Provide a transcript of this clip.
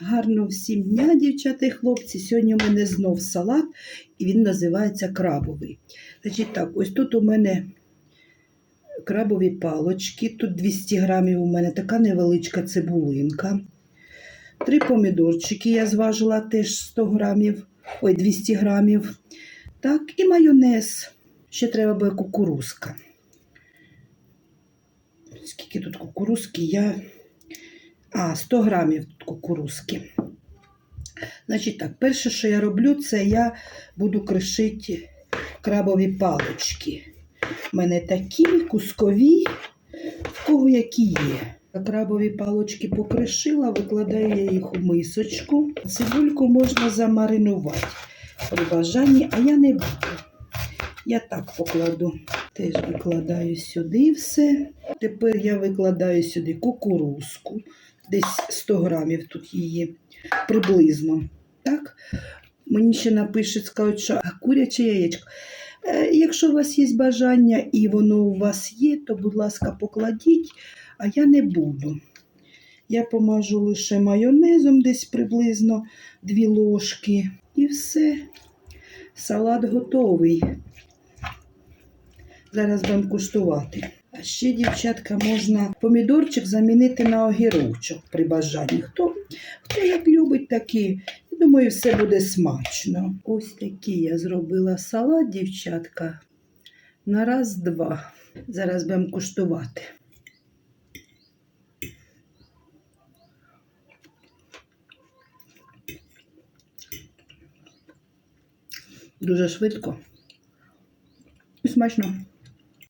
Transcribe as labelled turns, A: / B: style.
A: Гарно всім дня, дівчата і хлопці. Сьогодні у мене знов салат, і він називається крабовий. Значить так, ось тут у мене крабові палочки, тут 200 грамів у мене така невеличка цибулинка. Три помідорчики я зважила теж 100 грамів, ой, 200 грамів. Так, і майонез. Ще треба буде кукурузка. Скільки тут кукурузки? Я а, 100 грамів кукурузки. Значить так, перше, що я роблю, це я буду кришити крабові палочки. У мене такі кускові, в кого які є. Крабові палочки покришила, викладаю я їх у мисочку. Цибульку можна замаринувати при бажанні, а я не буду. Я так покладу. Теж викладаю сюди все. Тепер я викладаю сюди кукурузку десь 100 грамів тут її приблизно. Так? Мені ще напишуть, скажуть, що куряче яєчко. Е, Якщо у вас є бажання і воно у вас є, то, будь ласка, покладіть, а я не буду. Я помажу лише майонезом десь приблизно 2 ложки. І все. Салат готовий. Зараз будемо куштувати. Ще, дівчатка, можна помідорчик замінити на огірочок при бажанні. Хто, хто як любить такі, я думаю, все буде смачно. Ось такий я зробила салат, дівчатка. На раз-два. Зараз будемо куштувати. Дуже швидко. Смачно.